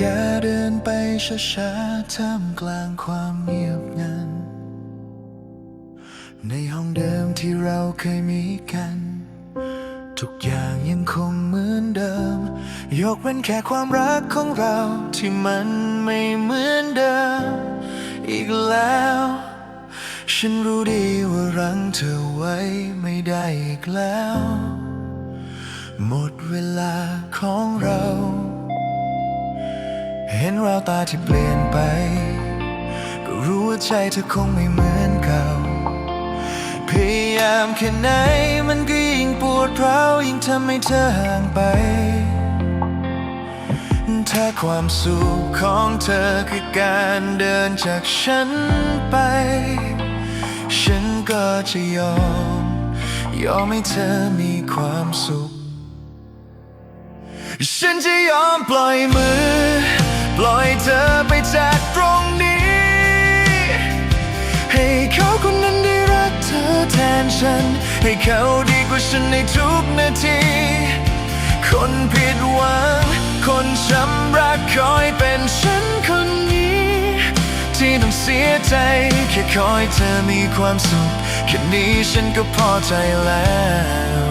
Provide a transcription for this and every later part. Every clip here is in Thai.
กาเดินไปช้าๆท่ามกลางความเงียบงัน ในห้องเดิมที่เราเคยมีกัน ทุกอย่างยังคงเหมือนเดิม ยกเว้นแค่ความรักของเราที่มันไม่เหมือนเดิม อีกแล้ว ฉันรู้ดีว่ารั้งเธอไว้ไม่ได้อีกแล้ว หมดเวลาของเรา เห็นแววตาที่เปลี่ยนไป ก็รู้ว่าใจเธอคงไม่เหมือนเก่า พยายามแค่ไหนมันก็ยิ่งปวดร้าวยิ่งทำให้เธอห่างไป ถ้าความสุขของเธอคือการเดินจากฉันไป ฉันก็จะยอม ยอมให้เธอมีความสุข ฉันจะยอมปล่อยมือ ธอไปจากตรงนี้ ให้เขาคนนั้นได้รักเธอแทนฉัน ให้เขาดีกว่าฉันในทุกนาที คนผิดหวัง คนช้ำรักคอยเป็นฉันคนนี้ ที่ต้องเสียใจ แค่คอยเธอมีความสุข แค่นี้ฉันก็พอใจแล้ว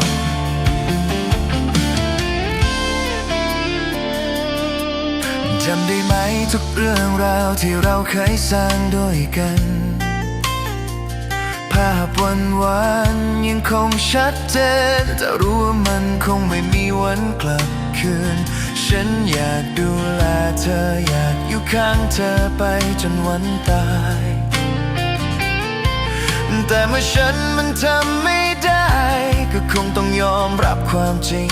ได้ไหมทุกเรื่องราวที่เราเคยสร้างด้วยกัน ภาพวันวานยังคงชัดเจน แต่รู้ว่ามันคงไม่มีวันกลับคืน ฉันอยากดูแลเธออยากอยู่ข้างเธอไปจนวันตาย แต่เมื่อฉันมันทำไม่ได้ ก็คงต้องยอมรับความจริง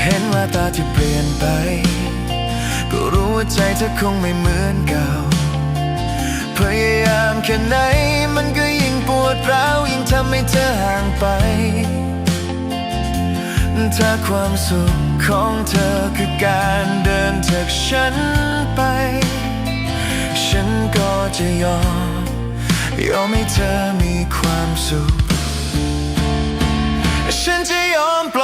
เห็นว่าตาที่เปลี่ยนไป ก็รู้ว่าใจเธอคงไม่เหมือนเก่า พยายามแค่ไหนมันก็ยิ่งปวดร้าวยิ่งทำให้เธอห่างไป ถ้าความสุขของเธอคือการเดินจากฉันไป ฉันก็จะยอม ยอมให้เธอมีความสุข ฉันจะยอมปล่อย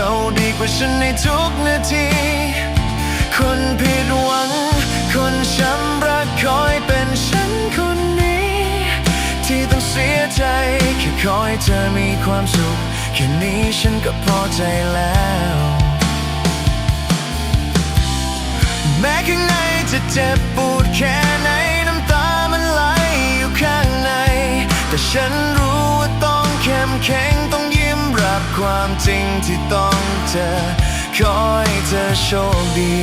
เขาดีกว่าฉันในทุกนาที คนผิดหวัง คนช้ำรักคอยเป็นฉันคนนี้ ที่ต้องเสียใจ แค่คอยเธอมีความสุข แค่นี้ฉันก็พอใจแล้ว แม้ข้างในจะเจ็บปวดแค่ไหน น้ำตามันไหลอยู่ข้างใน แต่ฉัน ความจริงที่ต้องเจอ ขอให้เธอโชคดี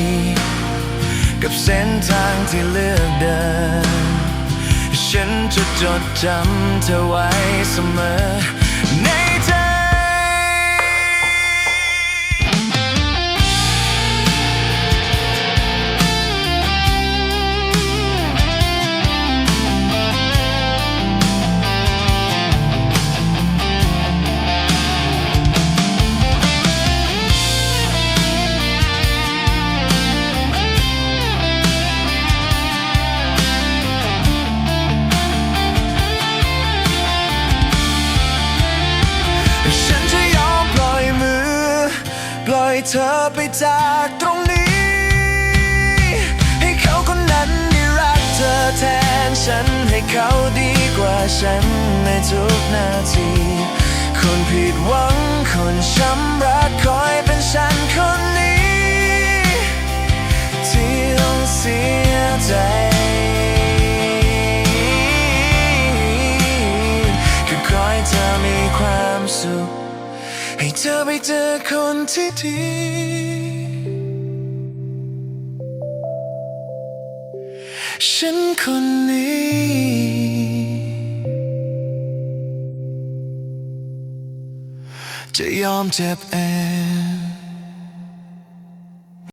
กับเส้นทางที่เลือกเดิน ฉันจะจดจำเธอไว้เสมอ เธอไปจากตรงนี้ ให้เขาคนนั้นได้รักเธอแทนฉันให้เขาดีกว่าฉันในทุกนาที คนผิดหวังคนช้ำรักคอยเป็นฉันคน ธอไปเจอคนที่ดีฉันคนนี้ จะยอมเจ็บเอง